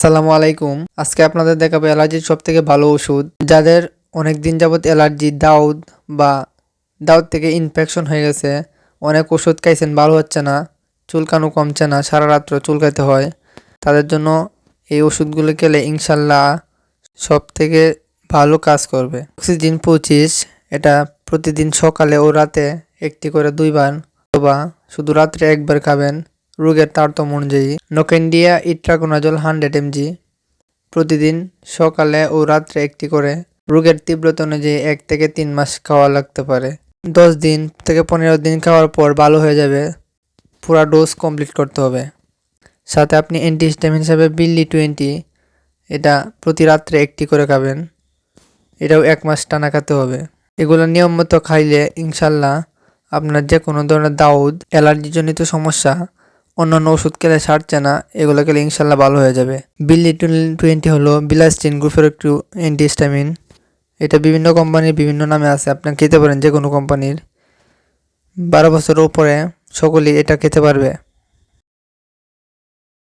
আসসালামু আলাইকুম। আজকে আপনাদের দেখাবো অ্যালার্জির সব থেকে ভালো ওষুধ। যাদের অনেক দিন যাবত অ্যালার্জি, দাউদ বা দাউদ থেকে ইনফেকশন হয়ে গেছে, অনেক ওষুধ খাইছেন, ভালো হচ্ছে না, চুলকানো কমছে না, সারা রাত্র চুলকাতে হয়। তাদের জন্য এই ওষুধগুলো খেলে ইনশাল্লাহ সব থেকে ভালো কাজ করবে। অক্সিজেন পঁচিশ, এটা প্রতিদিন সকালে ও রাতে একটি করে দুইবার, অথবা শুধু রাত্রে একবার খাবেন। রোগের তারতম্য অনুযায়ী নোকেন্ডিয়া ইট্রাকোনাজল হান্ড্রেড এমজি প্রতিদিন সকালে ও রাত্রে একটি করে। রোগের তীব্রতা অনুযায়ী এক থেকে তিন মাস খাওয়া লাগতে পারে। দশ দিন থেকে পনেরো দিন খাওয়ার পর ভালো হয়ে যাবে। পুরা ডোজ কমপ্লিট করতে হবে। সাথে আপনি অ্যান্টিহিস্টামিন হিসাবে বিল্লি টোয়েন্টি, এটা প্রতি রাত্রে একটি করে খাবেন। এটাও এক মাস টানা খেতে হবে। এগুলো নিয়ম মতো খাইলে ইনশাল্লাহ আপনার যে কোনো ধরনের দাউদ, অ্যালার্জিজনিত সমস্যা অন্যান্য ওষুধ খেলে সারছে না, এগুলো খেলে ইনশাল্লাহ ভালো হয়ে যাবে। বিল্লি টোয়েন্টি হলো বিলাস্টিন গ্রুপের একটু অ্যান্টিস্টামিন এটা বিভিন্ন কোম্পানির বিভিন্ন নামে আছে আপনি খেতে পারেন যে কোনো কোম্পানির। বারো বছরের উপরে সকলেই এটা খেতে পারবে।